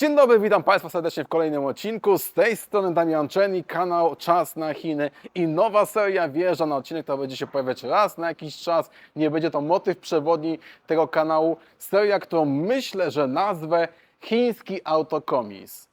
Dzień dobry, witam Państwa serdecznie w kolejnym odcinku. Z tej strony Damian Czeni, kanał Czas na Chiny i nowa seria wjeżdża na odcinek, która będzie się pojawiać raz na jakiś czas. Nie będzie to motyw przewodni tego kanału. Seria, którą myślę, że nazwę Chiński Autokomis.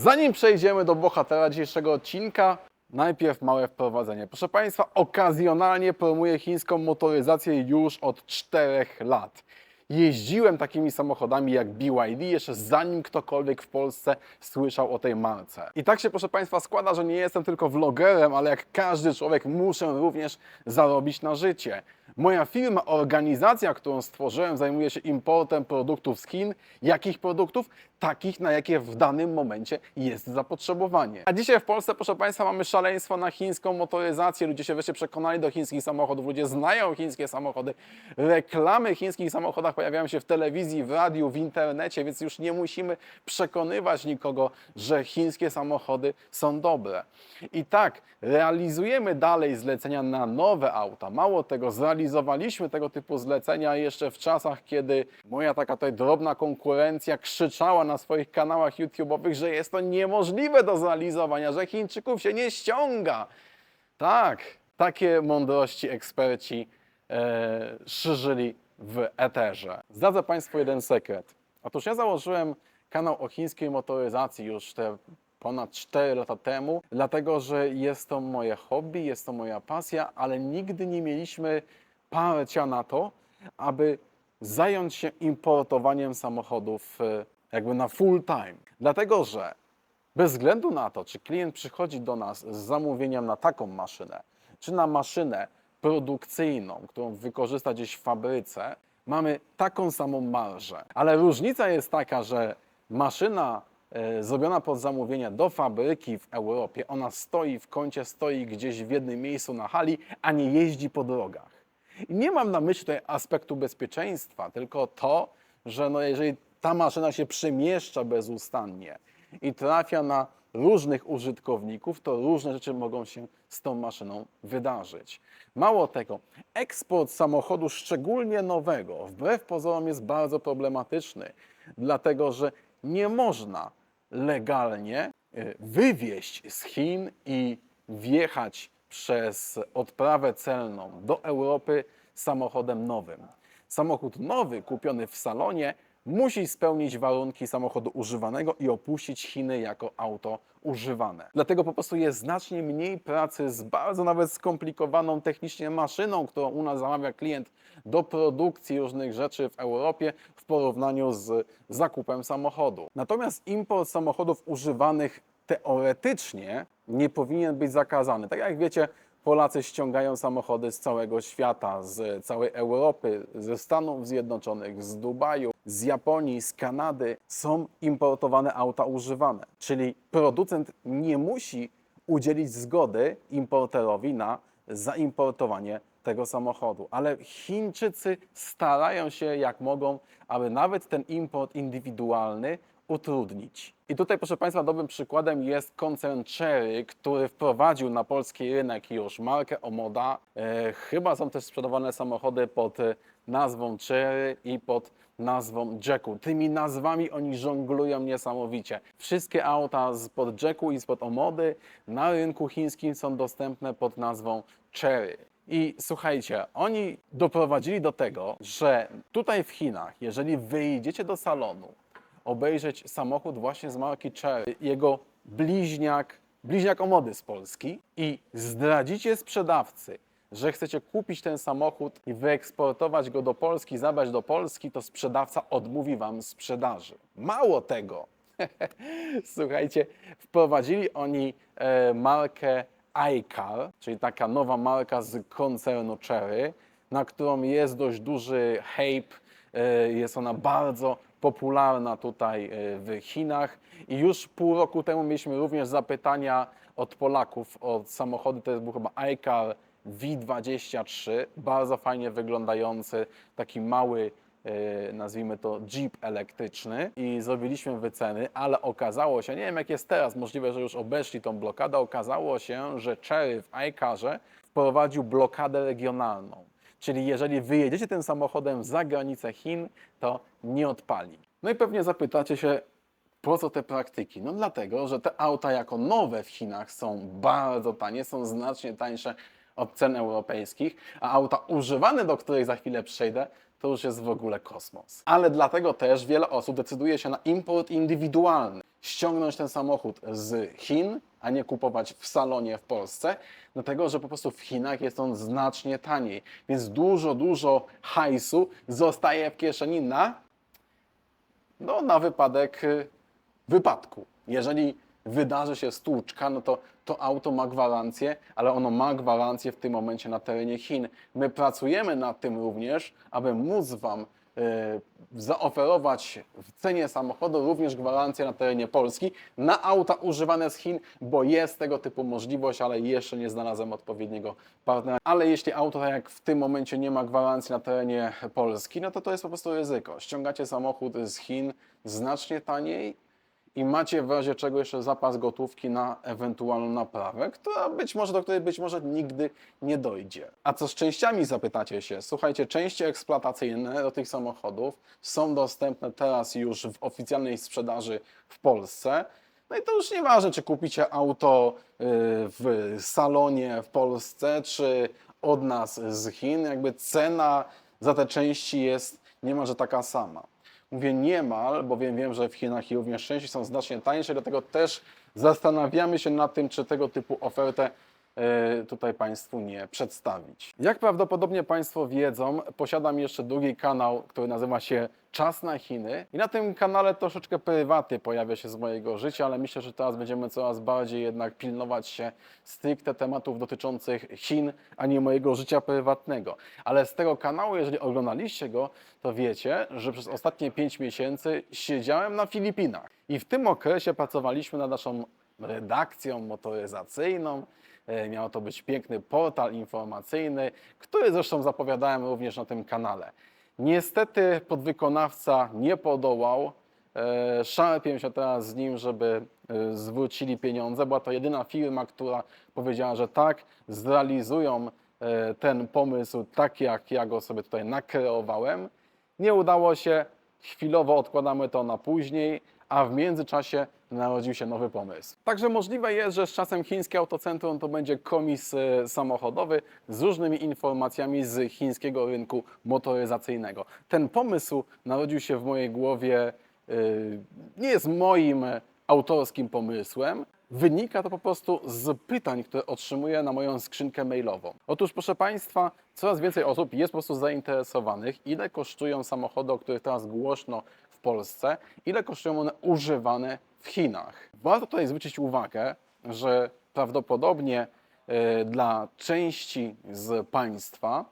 Zanim przejdziemy do bohatera dzisiejszego odcinka, najpierw małe wprowadzenie. Proszę Państwa, okazjonalnie promuję chińską motoryzację już od 4 lat. Jeździłem takimi samochodami jak BYD jeszcze zanim ktokolwiek w Polsce słyszał o tej marce. I tak się, proszę Państwa, składa, że nie jestem tylko vlogerem, ale jak każdy człowiek muszę również zarobić na życie. Moja firma, organizacja, którą stworzyłem, zajmuje się importem produktów z Chin. Jakich produktów? Takich, na jakie w danym momencie jest zapotrzebowanie. A dzisiaj w Polsce, proszę Państwa, mamy szaleństwo na chińską motoryzację. Ludzie się wreszcie przekonali do chińskich samochodów, ludzie znają chińskie samochody. Reklamy chińskich samochodach pojawiają się w telewizji, w radiu, w internecie, więc już nie musimy przekonywać nikogo, że chińskie samochody są dobre. I tak, realizujemy dalej zlecenia na nowe auta. Mało tego, zrealizowaliśmy tego typu zlecenia jeszcze w czasach, kiedy moja taka tutaj drobna konkurencja krzyczała na swoich kanałach YouTube'owych, że jest to niemożliwe do zrealizowania, że Chińczyków się nie ściąga. Tak, takie mądrości eksperci e, szerzyli w eterze. Zdradzę Państwu jeden sekret. Otóż ja założyłem kanał o chińskiej motoryzacji już te ponad 4 lata temu, dlatego że jest to moje hobby, jest to moja pasja, ale nigdy nie mieliśmy parcia na to, aby zająć się importowaniem samochodów e, jakby na full time. Dlatego, że bez względu na to, czy klient przychodzi do nas z zamówieniem na taką maszynę, czy na maszynę produkcyjną, którą wykorzysta gdzieś w fabryce, mamy taką samą marżę. Ale różnica jest taka, że maszyna e, zrobiona pod zamówienie do fabryki w Europie, ona stoi w kącie, stoi gdzieś w jednym miejscu na hali, a nie jeździ po drogach. I nie mam na myśli tutaj aspektu bezpieczeństwa, tylko to, że no jeżeli ta maszyna się przemieszcza bezustannie i trafia na różnych użytkowników, to różne rzeczy mogą się z tą maszyną wydarzyć. Mało tego, eksport samochodu, szczególnie nowego, wbrew pozorom jest bardzo problematyczny, dlatego że nie można legalnie y, wywieźć z Chin i wjechać przez odprawę celną do Europy samochodem nowym. Samochód nowy, kupiony w salonie, musi spełnić warunki samochodu używanego i opuścić Chiny jako auto używane. Dlatego po prostu jest znacznie mniej pracy z bardzo nawet skomplikowaną technicznie maszyną, którą u nas zamawia klient do produkcji różnych rzeczy w Europie w porównaniu z zakupem samochodu. Natomiast import samochodów używanych teoretycznie nie powinien być zakazany. Tak jak wiecie, Polacy ściągają samochody z całego świata, z całej Europy, ze Stanów Zjednoczonych, z Dubaju, z Japonii, z Kanady. Są importowane auta używane. Czyli producent nie musi udzielić zgody importerowi na zaimportowanie tego samochodu. Ale Chińczycy starają się jak mogą, aby nawet ten import indywidualny utrudnić. I tutaj, proszę Państwa, dobrym przykładem jest koncern Cherry, który wprowadził na polski rynek już markę Omoda. E, chyba są też sprzedawane samochody pod nazwą Cherry i pod nazwą Jacku. Tymi nazwami oni żonglują niesamowicie. Wszystkie auta pod Jacku i spod Omody na rynku chińskim są dostępne pod nazwą Cherry. I słuchajcie, oni doprowadzili do tego, że tutaj w Chinach, jeżeli wyjdziecie do salonu, obejrzeć samochód właśnie z marki Cherry, jego bliźniak, bliźniak Omody z Polski. I zdradzicie sprzedawcy, że chcecie kupić ten samochód i wyeksportować go do Polski, zabrać do Polski, to sprzedawca odmówi Wam sprzedaży. Mało tego, słuchajcie, wprowadzili oni e, markę iCar, czyli taka nowa marka z koncernu Cherry, na którą jest dość duży hype, e, jest ona bardzo popularna tutaj e, w Chinach. I już pół roku temu mieliśmy również zapytania od Polaków o samochody, to był chyba iCar V23, bardzo fajnie wyglądający, taki mały yy, nazwijmy to Jeep elektryczny. I zrobiliśmy wyceny, ale okazało się, nie wiem jak jest teraz, możliwe, że już obeszli tą blokadę, okazało się, że Cherry w iCarze wprowadził blokadę regionalną. Czyli jeżeli wyjedziecie tym samochodem za granicę Chin, to nie odpali. No i pewnie zapytacie się, po co te praktyki? No dlatego, że te auta jako nowe w Chinach są bardzo tanie, są znacznie tańsze od cen europejskich, a auta używane, do których za chwilę przejdę, to już jest w ogóle kosmos. Ale dlatego też wiele osób decyduje się na import indywidualny. Ściągnąć ten samochód z Chin, a nie kupować w salonie w Polsce, dlatego że po prostu w Chinach jest on znacznie taniej. Więc dużo, dużo hajsu zostaje w kieszeni na no, na wypadek y, wypadku. Jeżeli wydarzy się stłuczka, no to to auto ma gwarancję, ale ono ma gwarancję w tym momencie na terenie Chin. My pracujemy nad tym również, aby móc Wam y, zaoferować w cenie samochodu również gwarancję na terenie Polski na auta używane z Chin, bo jest tego typu możliwość, ale jeszcze nie znalazłem odpowiedniego partnera. Ale jeśli auto, tak jak w tym momencie, nie ma gwarancji na terenie Polski, no to to jest po prostu ryzyko. Ściągacie samochód z Chin znacznie taniej i macie w razie czego jeszcze zapas gotówki na ewentualną naprawę, która być może, do której być może nigdy nie dojdzie. A co z częściami zapytacie się? Słuchajcie, części eksploatacyjne do tych samochodów są dostępne teraz już w oficjalnej sprzedaży w Polsce. No i to już nieważne, czy kupicie auto y, w salonie w Polsce, czy od nas z Chin, jakby cena za te części jest niemalże taka sama. Mówię niemal, bowiem wiem, że w Chinach i również części są znacznie tańsze, dlatego też zastanawiamy się nad tym, czy tego typu ofertę tutaj Państwu nie przedstawić. Jak prawdopodobnie Państwo wiedzą, posiadam jeszcze drugi kanał, który nazywa się Czas na Chiny. I na tym kanale troszeczkę prywatnie pojawia się z mojego życia, ale myślę, że teraz będziemy coraz bardziej jednak pilnować się stricte tematów dotyczących Chin, a nie mojego życia prywatnego. Ale z tego kanału, jeżeli oglądaliście go, to wiecie, że przez ostatnie 5 miesięcy siedziałem na Filipinach. I w tym okresie pracowaliśmy nad naszą redakcją motoryzacyjną. E, Miał to być piękny portal informacyjny, który zresztą zapowiadałem również na tym kanale. Niestety podwykonawca nie podołał. E, Szarpię się teraz z nim, żeby e, zwrócili pieniądze. Była to jedyna firma, która powiedziała, że tak, zrealizują ten pomysł tak, jak ja go sobie tutaj nakreowałem. Nie udało się, chwilowo odkładamy to na później, a w międzyczasie narodził się nowy pomysł. Także możliwe jest, że z czasem chińskie autocentrum to będzie komis e, samochodowy z różnymi informacjami z chińskiego rynku motoryzacyjnego. Ten pomysł narodził się w mojej głowie, e, nie jest moim autorskim pomysłem, Wynika to po prostu z pytań, które otrzymuję na moją skrzynkę mailową. Otóż, proszę Państwa, coraz więcej osób jest po prostu zainteresowanych, ile kosztują samochody, o których teraz głośno w Polsce, ile kosztują one używane w Chinach. Warto tutaj zwrócić uwagę, że prawdopodobnie e, dla części z Państwa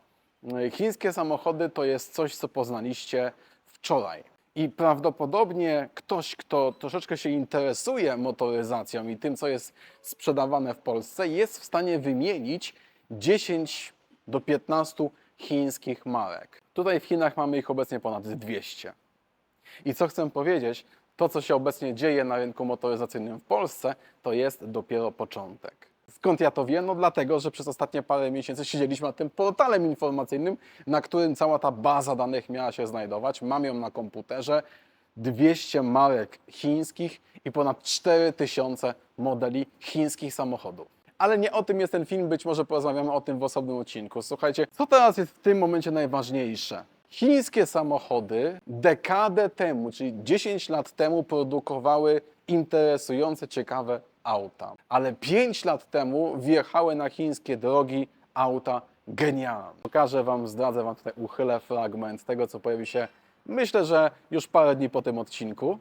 e, chińskie samochody to jest coś, co poznaliście wczoraj. I prawdopodobnie ktoś, kto troszeczkę się interesuje motoryzacją i tym, co jest sprzedawane w Polsce, jest w stanie wymienić 10 do 15 chińskich marek. Tutaj w Chinach mamy ich obecnie ponad 200. I co chcę powiedzieć, to co się obecnie dzieje na rynku motoryzacyjnym w Polsce, to jest dopiero początek. Skąd ja to wiem? No dlatego, że przez ostatnie parę miesięcy siedzieliśmy nad tym portalem informacyjnym, na którym cała ta baza danych miała się znajdować. Mam ją na komputerze. 200 marek chińskich i ponad 4000 modeli chińskich samochodów. Ale nie o tym jest ten film, być może porozmawiamy o tym w osobnym odcinku. Słuchajcie, co teraz jest w tym momencie najważniejsze? Chińskie samochody dekadę temu, czyli 10 lat temu, produkowały interesujące, ciekawe auta. Ale 5 lat temu wjechały na chińskie drogi auta genialne. Pokażę Wam, zdradzę Wam tutaj, uchylę fragment tego, co pojawi się, myślę, że już parę dni po tym odcinku.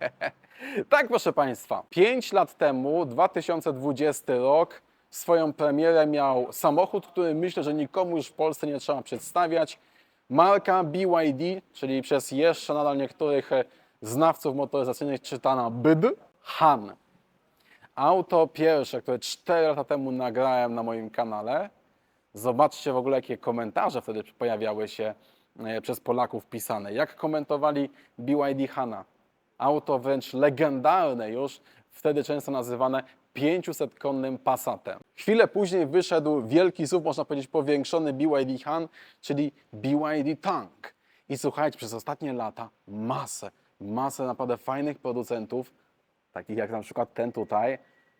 tak, proszę Państwa, 5 lat temu, 2020 rok, swoją premierę miał samochód, który myślę, że nikomu już w Polsce nie trzeba przedstawiać. Marka BYD, czyli przez jeszcze nadal niektórych e, znawców motoryzacyjnych czytana BYD, Han. Auto pierwsze, które 4 lata temu nagrałem na moim kanale. Zobaczcie w ogóle, jakie komentarze wtedy pojawiały się e, przez Polaków pisane. Jak komentowali BYD Hana? Auto wręcz legendarne już, wtedy często nazywane 500-konnym Passatem. Chwilę później wyszedł wielki SUV, można powiedzieć powiększony BYD Han, czyli BYD Tank. I słuchajcie, przez ostatnie lata masę, masę naprawdę fajnych producentów, takich jak na przykład ten tutaj,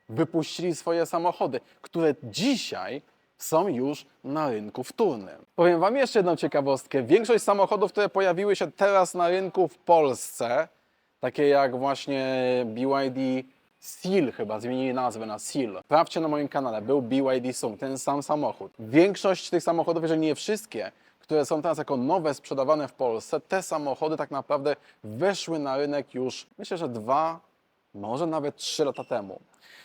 wypuścili swoje samochody, które dzisiaj są już na rynku wtórnym. Powiem Wam jeszcze jedną ciekawostkę. Większość samochodów, które pojawiły się teraz na rynku w Polsce, takie jak właśnie BYD Seal chyba, zmienili nazwę na Seal. Sprawdźcie na moim kanale, był BYD Sung, ten sam samochód. Większość tych samochodów, jeżeli nie wszystkie, które są teraz jako nowe sprzedawane w Polsce, te samochody tak naprawdę weszły na rynek już, myślę, że dwa, może nawet trzy lata temu.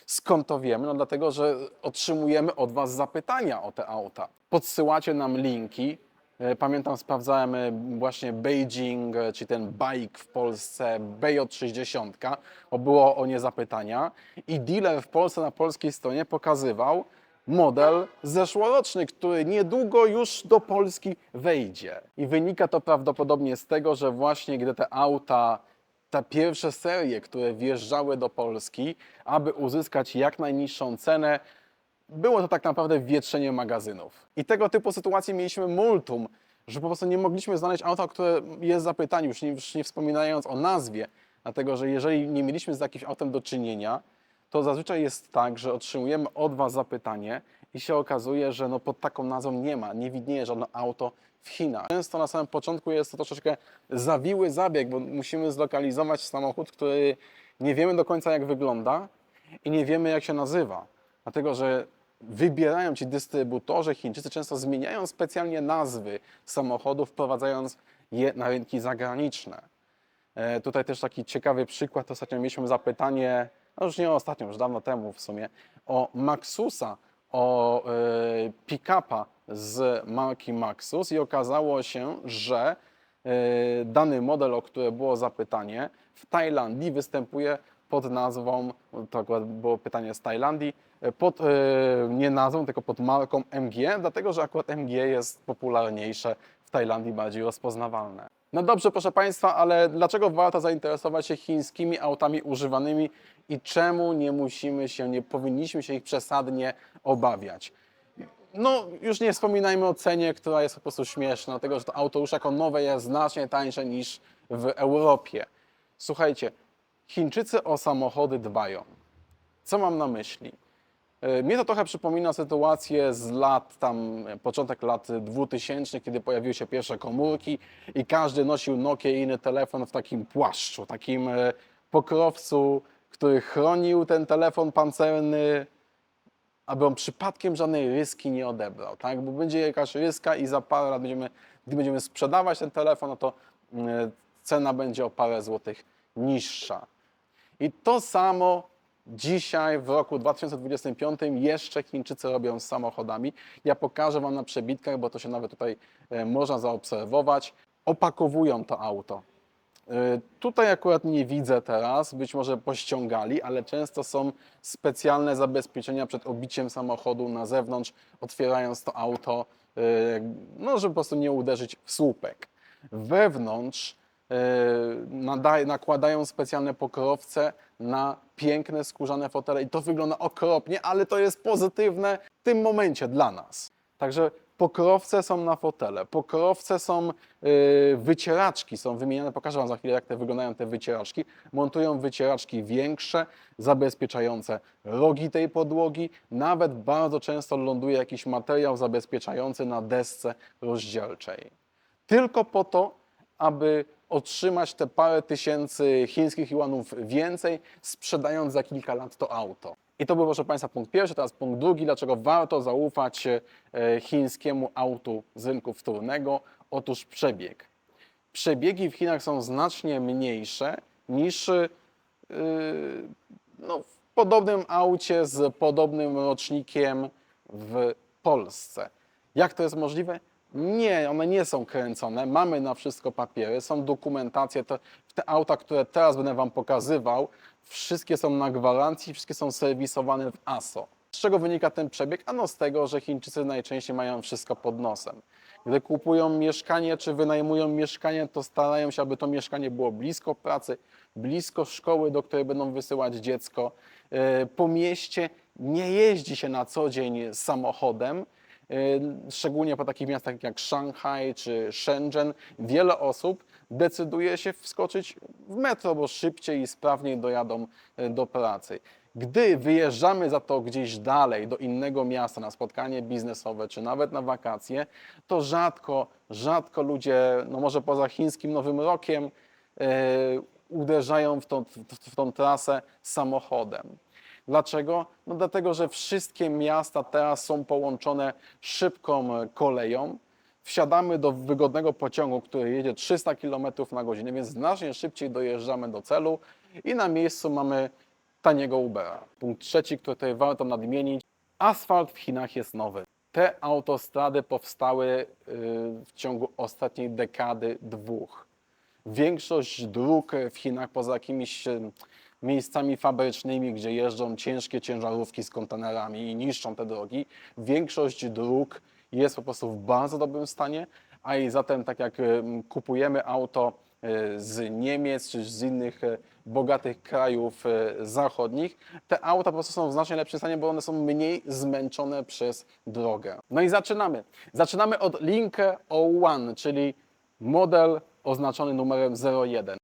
Skąd to wiemy? No dlatego, że otrzymujemy od Was zapytania o te auta. Podsyłacie nam linki. E, Pamiętam, sprawdzałem e, właśnie Beijing, e, czy ten bike w Polsce, BJ60, bo było o nie zapytania. I dealer w Polsce na polskiej stronie pokazywał model zeszłoroczny, który niedługo już do Polski wejdzie. I wynika to prawdopodobnie z tego, że właśnie gdy te auta te pierwsze serie, które wjeżdżały do Polski, aby uzyskać jak najniższą cenę, było to tak naprawdę wietrzenie magazynów. I tego typu sytuacji mieliśmy multum, że po prostu nie mogliśmy znaleźć auta, które jest zapytanie, już nie, już nie wspominając o nazwie, dlatego że jeżeli nie mieliśmy z jakimś autem do czynienia, to zazwyczaj jest tak, że otrzymujemy od Was zapytanie i się okazuje, że no pod taką nazwą nie ma, nie widnieje żadne auto w Chinach. Często na samym początku jest to troszeczkę zawiły zabieg, bo musimy zlokalizować samochód, który nie wiemy do końca jak wygląda i nie wiemy jak się nazywa. Dlatego, że wybierają ci dystrybutorzy Chińczycy często zmieniają specjalnie nazwy samochodów, wprowadzając je na rynki zagraniczne. E, Tutaj też taki ciekawy przykład. Ostatnio mieliśmy zapytanie, no już nie ostatnio, już dawno temu w sumie, o Maxusa, o e, pick-upa z marki Maxus i okazało się, że e, dany model, o który było zapytanie, w Tajlandii występuje pod nazwą, to akurat było pytanie z Tajlandii, pod, e, nie nazwą, tylko pod marką MG, dlatego że akurat MG jest popularniejsze w Tajlandii, bardziej rozpoznawalne. No dobrze, proszę Państwa, ale dlaczego warto zainteresować się chińskimi autami używanymi i czemu nie musimy się, nie powinniśmy się ich przesadnie obawiać? No, już nie wspominajmy o cenie, która jest po prostu śmieszna, dlatego że to auto już jako nowe jest znacznie tańsze niż w Europie. Słuchajcie, Chińczycy o samochody dbają. Co mam na myśli? E, Mnie to trochę przypomina sytuację z lat, tam e, początek lat 2000, kiedy pojawiły się pierwsze komórki i każdy nosił Nokia i inny telefon w takim płaszczu, takim e, pokrowcu, który chronił ten telefon pancerny, aby on przypadkiem żadnej ryski nie odebrał, tak? Bo będzie jakaś ryska i za parę lat będziemy, gdy będziemy sprzedawać ten telefon, no to mm, cena będzie o parę złotych niższa. I to samo dzisiaj w roku 2025 jeszcze Chińczycy robią z samochodami. Ja pokażę Wam na przebitkach, bo to się nawet tutaj e, można zaobserwować. Opakowują to auto. Y, Tutaj akurat nie widzę teraz, być może pościągali, ale często są specjalne zabezpieczenia przed obiciem samochodu na zewnątrz, otwierając to auto, y, no żeby po prostu nie uderzyć w słupek. Wewnątrz nakładają specjalne pokrowce na piękne skórzane fotele i to wygląda okropnie, ale to jest pozytywne w tym momencie dla nas. Także pokrowce są na fotele, pokrowce są, yy, wycieraczki są wymieniane, pokażę Wam za chwilę jak te wyglądają te wycieraczki. Montują wycieraczki większe, zabezpieczające rogi tej podłogi, nawet bardzo często ląduje jakiś materiał zabezpieczający na desce rozdzielczej. Tylko po to, aby otrzymać te parę tysięcy chińskich juanów więcej, sprzedając za kilka lat to auto. I to był, proszę Państwa, punkt pierwszy. Teraz punkt drugi, dlaczego warto zaufać e, chińskiemu autu z rynku wtórnego. Otóż przebieg. Przebiegi w Chinach są znacznie mniejsze niż e, no, w podobnym aucie z podobnym rocznikiem w Polsce. Jak to jest możliwe? Nie, one nie są kręcone. Mamy na wszystko papiery, są dokumentacje. Te, te auta, które teraz będę Wam pokazywał, wszystkie są na gwarancji, wszystkie są serwisowane w ASO. Z czego wynika ten przebieg? Ano z tego, że Chińczycy najczęściej mają wszystko pod nosem. Gdy kupują mieszkanie czy wynajmują mieszkanie, to starają się, aby to mieszkanie było blisko pracy, blisko szkoły, do której będą wysyłać dziecko. E, Po mieście nie jeździ się na co dzień samochodem, szczególnie po takich miastach jak Szanghaj czy Shenzhen. Wiele osób decyduje się wskoczyć w metro, bo szybciej i sprawniej dojadą e, do pracy. Gdy wyjeżdżamy za to gdzieś dalej, do innego miasta na spotkanie biznesowe, czy nawet na wakacje, to rzadko, rzadko ludzie, no może poza chińskim Nowym Rokiem, e, uderzają w tą, w, w tą trasę samochodem. Dlaczego? No dlatego, że wszystkie miasta teraz są połączone szybką e, koleją. Wsiadamy do wygodnego pociągu, który jedzie 300 km na godzinę, więc znacznie szybciej dojeżdżamy do celu i na miejscu mamy taniego Ubera. Punkt trzeci, który tutaj warto nadmienić. Asfalt w Chinach jest nowy. Te autostrady powstały y, w ciągu ostatniej dekady, dwóch. Większość dróg w Chinach, poza jakimiś miejscami fabrycznymi, gdzie jeżdżą ciężkie ciężarówki z kontenerami i niszczą te drogi, większość dróg jest po prostu w bardzo dobrym stanie, a i zatem tak jak y, kupujemy auto y, z Niemiec czy z innych y, bogatych krajów y, zachodnich, te auta po prostu są w znacznie lepszym stanie, bo one są mniej zmęczone przez drogę. No i zaczynamy. Zaczynamy od Linkę O1, czyli model oznaczony numerem 01.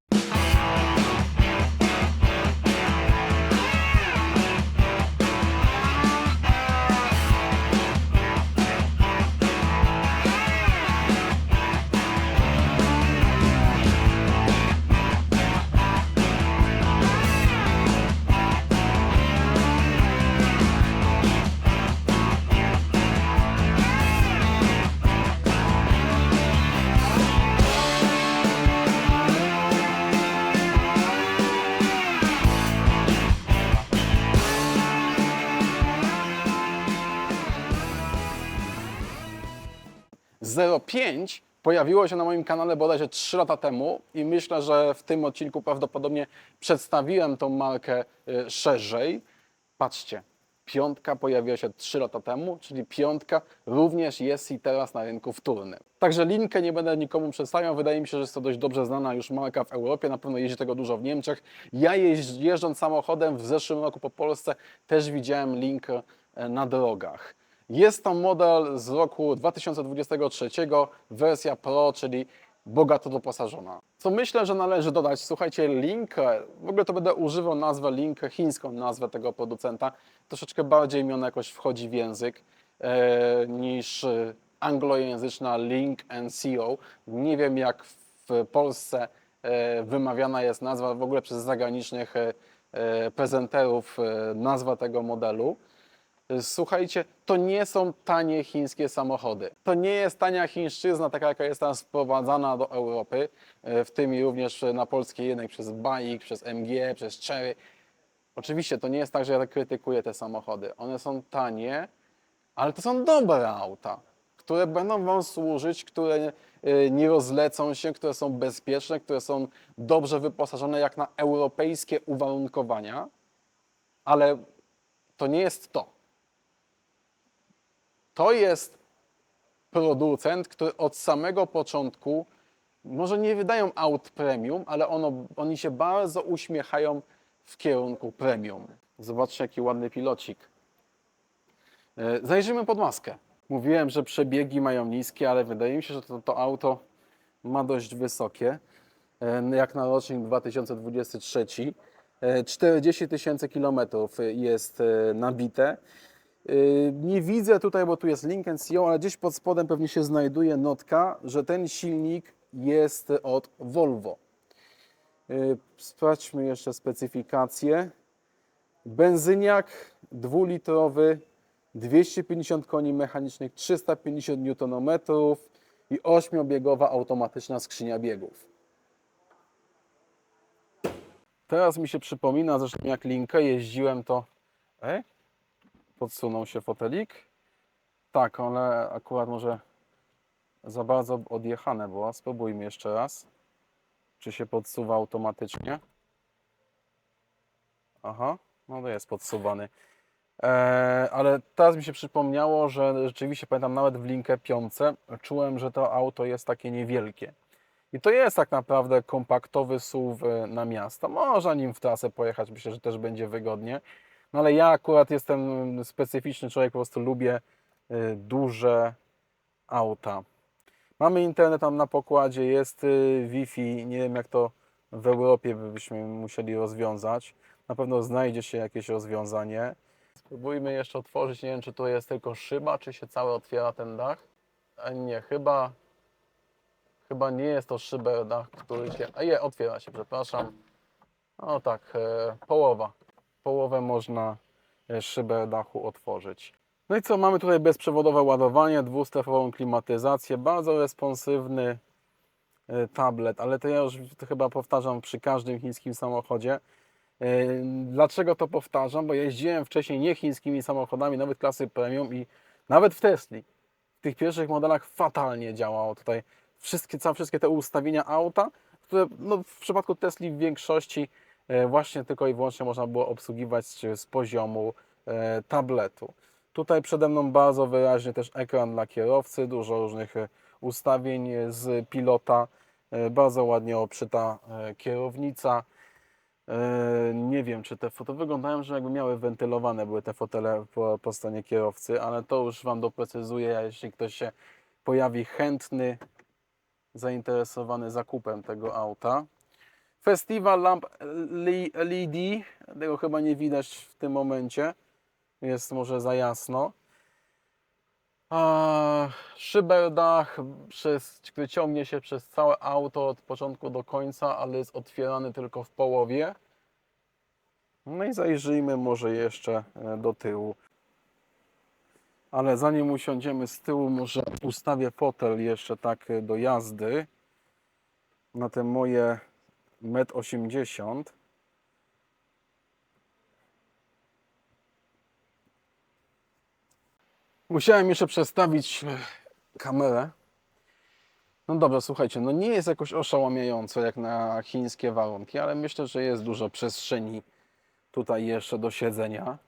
05 pojawiło się na moim kanale bodajże 3 lata temu i myślę, że w tym odcinku prawdopodobnie przedstawiłem tą markę y, szerzej. Patrzcie, piątka pojawiła się 3 lata temu, czyli piątka również jest i teraz na rynku wtórnym. Także linkę nie będę nikomu przedstawiał. Wydaje mi się, że jest to dość dobrze znana już marka w Europie. Na pewno jeździ tego dużo w Niemczech. Ja jeżdżąc samochodem w zeszłym roku po Polsce też widziałem linkę e, na drogach. Jest to model z roku 2023, wersja Pro, czyli bogato doposażona. Co myślę, że należy dodać, słuchajcie, linkę, w ogóle to będę używał nazwę linkę, chińską nazwę tego producenta, troszeczkę bardziej mi ona jakoś wchodzi w język e, niż e, anglojęzyczna Link NCO. Nie wiem jak w Polsce e, wymawiana jest nazwa w ogóle przez zagranicznych e, e, prezenterów e, nazwa tego modelu. Słuchajcie, to nie są tanie chińskie samochody. To nie jest tania chińszczyzna, taka jaka jest teraz wprowadzana do Europy, e, w tym również na polski rynek przez BAIK, przez MG, przez Chery. Oczywiście to nie jest tak, że ja tak krytykuję te samochody. One są tanie, ale to są dobre auta, które będą Wam służyć, które e, nie rozlecą się, które są bezpieczne, które są dobrze wyposażone jak na europejskie uwarunkowania, ale to nie jest to. To jest producent, który od samego początku, może nie wydają aut premium, ale ono, oni się bardzo uśmiechają w kierunku premium. Zobaczcie, jaki ładny pilocik. E, Zajrzyjmy pod maskę. Mówiłem, że przebiegi mają niskie, ale wydaje mi się, że to, to auto ma dość wysokie, e, jak na rocznik 2023. E, 40 tysięcy kilometrów jest e, nabite. Yy, Nie widzę tutaj, bo tu jest Lincoln CEO, ale gdzieś pod spodem pewnie się znajduje notka, że ten silnik jest od Volvo. Yy, Sprawdźmy jeszcze specyfikację. Benzyniak dwulitrowy, 250 koni mechanicznych, 350 Nm i 8-biegowa automatyczna skrzynia biegów. Teraz mi się przypomina, zresztą jak linkę jeździłem to... Ej? Podsunął się fotelik. Tak, ale akurat może za bardzo odjechane było. Spróbujmy jeszcze raz. Czy się podsuwa automatycznie? Aha, no to jest podsuwany. E, ale teraz mi się przypomniało, że rzeczywiście pamiętam nawet w Linkę 5 czułem, że to auto jest takie niewielkie. I to jest tak naprawdę kompaktowy SUV na miasto. Można nim w trasę pojechać, myślę, że też będzie wygodnie. No ale ja akurat jestem specyficzny człowiek, po prostu lubię y, duże auta. Mamy internet tam na pokładzie, jest y, Wi-Fi. Nie wiem, jak to w Europie byśmy musieli rozwiązać. Na pewno znajdzie się jakieś rozwiązanie. Spróbujmy jeszcze otworzyć. Nie wiem, czy to jest tylko szyba, czy się cały otwiera ten dach. A nie, chyba, chyba nie jest to szybę dach, który się. A je, otwiera się, przepraszam. O tak, e, połowa. Połowę można e, szybę dachu otworzyć. No i co, mamy tutaj bezprzewodowe ładowanie, dwustrefową klimatyzację, bardzo responsywny e, tablet, ale to ja już to chyba powtarzam przy każdym chińskim samochodzie. E, Dlaczego to powtarzam? Bo jeździłem wcześniej nie chińskimi samochodami, nawet klasy premium i nawet w Tesli. W tych pierwszych modelach fatalnie działało tutaj wszystkie, wszystkie te ustawienia auta, które no, w przypadku Tesli w większości właśnie tylko i wyłącznie można było obsługiwać z, z poziomu e, tabletu. Tutaj przede mną bardzo wyraźnie też ekran dla kierowcy, dużo różnych e, ustawień z pilota, e, bardzo ładnie oprzyta e, kierownica. E, Nie wiem, czy te fotele wyglądają, że jakby miały wentylowane były te fotele po, po stronie kierowcy, ale to już Wam doprecyzuję, jeśli ktoś się pojawi chętny, zainteresowany zakupem tego auta. Festiwal lamp LED, tego chyba nie widać w tym momencie, jest może za jasno. A, Szyberdach, przez, który ciągnie się przez całe auto od początku do końca, ale jest otwierany tylko w połowie. No i zajrzyjmy może jeszcze e, do tyłu. Ale zanim usiądziemy z tyłu, może ustawię fotel jeszcze tak e, do jazdy na te moje 1,80 m. Musiałem jeszcze przestawić e, kamerę. No dobra, słuchajcie, no nie jest jakoś oszałamiająco jak na chińskie warunki, ale myślę, że jest dużo przestrzeni tutaj jeszcze do siedzenia.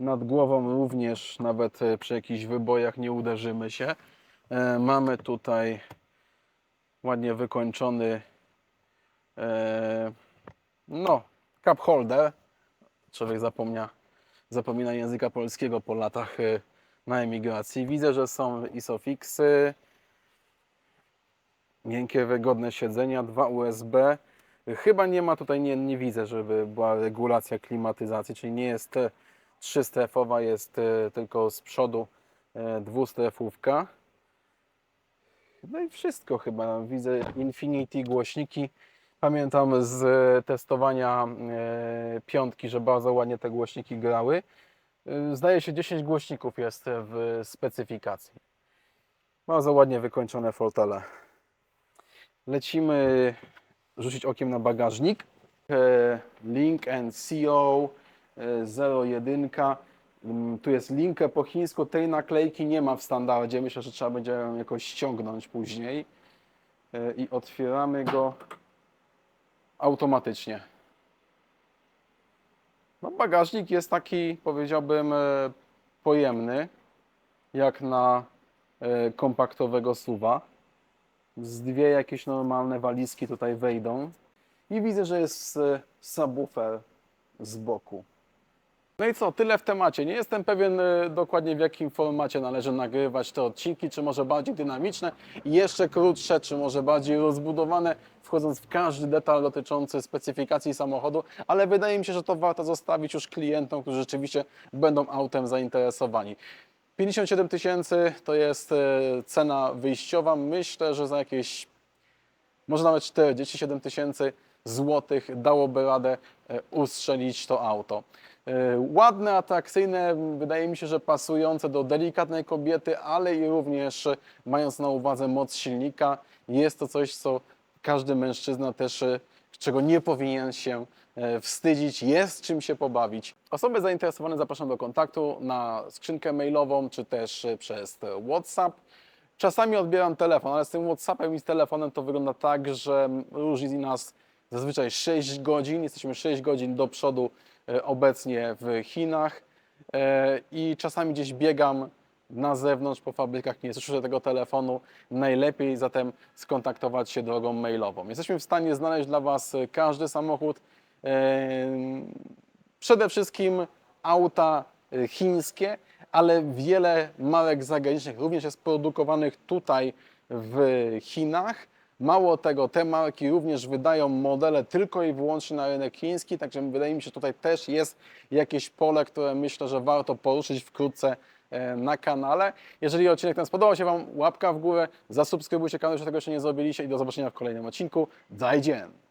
Nad głową również, nawet e, przy jakichś wybojach nie uderzymy się. E, mamy tutaj ładnie wykończony no, cup holder. Człowiek zapomnia, zapomina języka polskiego po latach e, na emigracji. Widzę, że są isofixy, miękkie, wygodne siedzenia, dwa USB. Chyba nie ma tutaj, nie, nie widzę, żeby była regulacja klimatyzacji, czyli nie jest e, trzystrefowa, jest e, tylko z przodu e, dwustrefówka. No i wszystko chyba. Widzę Infinity głośniki. Pamiętam z testowania e, piątki, że bardzo ładnie te głośniki grały. E, Zdaje się 10 głośników jest w specyfikacji. Bardzo ładnie wykończone fotele. Lecimy rzucić okiem na bagażnik. E, Link CO e, 01. Mm, Tu jest linkę po chińsku. Tej naklejki nie ma w standardzie. Myślę, że trzeba będzie ją jakoś ściągnąć później. I otwieramy go automatycznie. No, bagażnik jest taki, powiedziałbym, e, pojemny, jak na e, kompaktowego suwa. Z dwie jakieś normalne walizki tutaj wejdą. I widzę, że jest e, subwoofer z boku. No i co, tyle w temacie. Nie jestem pewien e, dokładnie w jakim formacie należy nagrywać te odcinki, czy może bardziej dynamiczne, jeszcze krótsze, czy może bardziej rozbudowane, wchodząc w każdy detal dotyczący specyfikacji samochodu, ale wydaje mi się, że to warto zostawić już klientom, którzy rzeczywiście będą autem zainteresowani. 57 tysięcy to jest e, cena wyjściowa. Myślę, że za jakieś może nawet 47 tysięcy złotych dałoby radę e, ustrzelić to auto. E, Ładne, atrakcyjne, wydaje mi się, że pasujące do delikatnej kobiety, ale i również mając na uwadze moc silnika, jest to coś, co każdy mężczyzna też, e, czego nie powinien się e, wstydzić, jest czym się pobawić. Osoby zainteresowane zapraszam do kontaktu na skrzynkę mailową, czy też przez WhatsApp. Czasami odbieram telefon, ale z tym WhatsAppem i z telefonem to wygląda tak, że różni nas zazwyczaj 6 godzin. Jesteśmy 6 godzin do przodu obecnie w Chinach. e, i czasami gdzieś biegam na zewnątrz po fabrykach, nie słyszę tego telefonu, najlepiej zatem skontaktować się drogą mailową. Jesteśmy w stanie znaleźć dla Was każdy samochód, e, przede wszystkim auta e, chińskie, ale wiele marek zagranicznych również jest produkowanych tutaj w Chinach. Mało tego, te marki również wydają modele tylko i wyłącznie na rynek chiński, także wydaje mi się, tutaj też jest jakieś pole, które myślę, że warto poruszyć wkrótce e, na kanale. Jeżeli odcinek ten spodobał się Wam, łapka w górę, zasubskrybujcie kanał, jeśli tego jeszcze nie zrobiliście i do zobaczenia w kolejnym odcinku. Zajdzien!